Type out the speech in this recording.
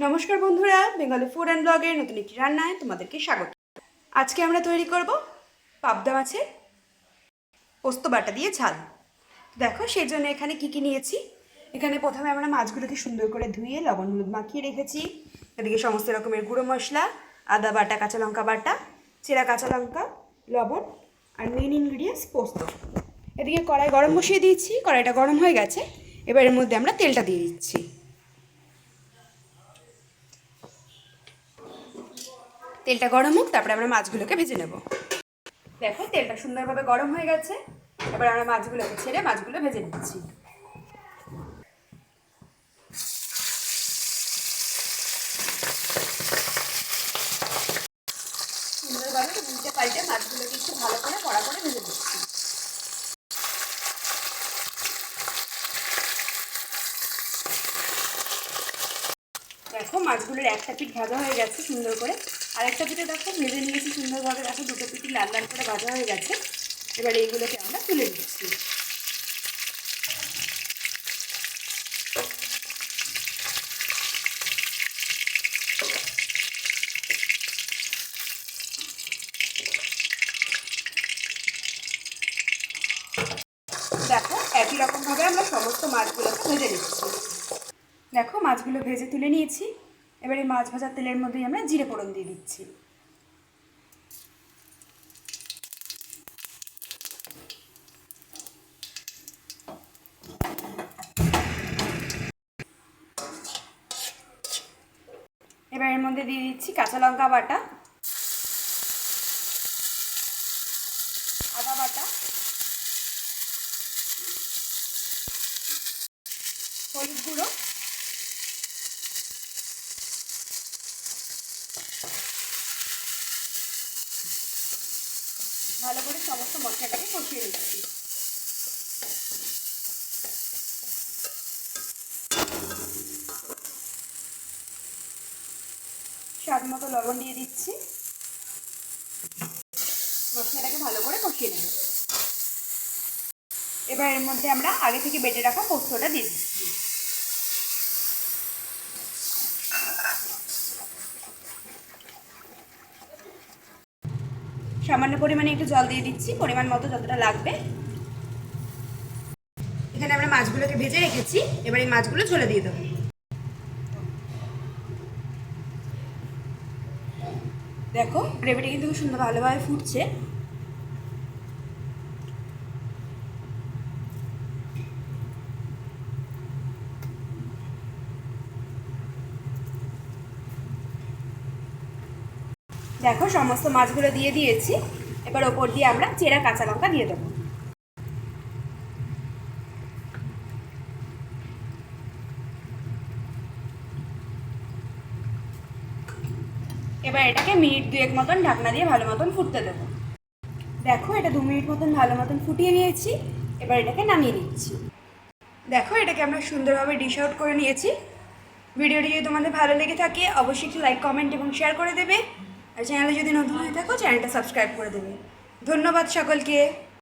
নমস্কার বন্ধুরা, Bengali food and ব্লগের নতুন একটি রান্নায় তোমাদেরকে স্বাগত। আজকে আমরা তৈরি করব পাবদা মাছের পোস্ত বাটা দিয়ে ঝাল। দেখো, সেই জন্য এখানে কি কি নিয়েছি? এখানে প্রথমে আমরা মাছগুলোকে সুন্দর করে ধুয়ে লবণ হলুদ মাখিয়ে রেখেছি। এদিকে সমস্ত রকমের গুঁড়ো মশলা, আদা বাটা, কাঁচা লঙ্কা বাটা, চেরা কাঁচা লঙ্কা, লবণ আর মেন ইনগ্রিডিয়েন্টস পোস্ত। এদিকে কড়াই গরম বসিয়ে দিয়েছি, কড়াইটা গরম হয়ে গেছে। এবার এর মধ্যে আমরা তেলটা দিয়ে দিচ্ছি। তেলটা গরম হোক, তারপরে আমরা মাছগুলোকে ভেজে নেব। দেখো, তেলটা সুন্দরভাবে গরম হয়ে গেছে। এবার আমরা মাছগুলোকে ছেড়ে মাছগুলো ভেজে নিচ্ছি। সুন্দরভাবে উল্টে পাল্টে মাছগুলোকে একটু ভালো করে কড়া করে ভেজে নিচ্ছি। দেখো, মাছগুলোর একটা পিঠ ভাজা হয়ে গেছে সুন্দর করে। আর একটা পিঠে দেখো, ভেজে নিয়েছি সুন্দরভাবে। দেখো, দুটো পিঠি লাল লাল করে ভাজা হয়ে গেছে। এবার এইগুলোকে আমরা তুলে নিচ্ছি। দেখো, একই রকমভাবে আমরা সমস্ত মাছগুলোকে ভেজে নিচ্ছি। দেখো, মাছগুলো ভেজে তুলে নিয়েছি। এবার এই মাছ ভাজার তেলের মধ্যেই আমরা জিরে ফোড়ন দিয়ে দিচ্ছি। এবার এর মধ্যে দিয়ে দিচ্ছি কাঁচা লঙ্কা বাটা। আদা বাটা। হলুদ গুঁড়ো। ভালো করে সমস্ত মশলাটাকে কষিয়ে নিচ্ছি। স্বাদ মতো লবণ দিয়ে দিচ্ছি। মশলাটাকে ভালো করে কষিয়ে নেব। এবার এর মধ্যে আমরা আগে থেকে বেটে রাখা পোস্তটা দিয়ে দিচ্ছি। সামান্য পরিমাণে একটু জল দিয়ে দিচ্ছি, পরিমাণ মতো যতটা লাগবে। এখানে আমরা মাছগুলোকে ভেজে রেখেছি, এবার এই মাছগুলো ঝোলে দিয়ে দেবো। দেখো গ্রেভিটা কিন্তু খুব সুন্দর ভালোভাবে ফুটছে। দেখো, সমস্ত মাছগুলো দিয়ে দিয়েছি। এবার ওপর দিয়ে আমরা চেরা কাঁচা লঙ্কা দিয়ে দেবো। এবার এটাকে মিনিট দুয়েক মতন ঢাকনা দিয়ে ভালো মতন ফুটতে দেবো। দেখো, এটা দু মিনিট মতন ভালো মতন ফুটিয়ে নিয়েছি। এবার এটাকে নামিয়ে নিচ্ছি। দেখো, এটাকে আমরা সুন্দরভাবে ডিশ আউট করে নিয়েছি। ভিডিওটি যদি তোমাদের ভালো লেগে থাকে, অবশ্যই একটু লাইক কমেন্ট এবং শেয়ার করে দেবে। আর চ্যানেলে যদি নতুন হয়ে থাকো চ্যানেলটা সাবস্ক্রাইব করে দেবে। ধন্যবাদ সকলকে।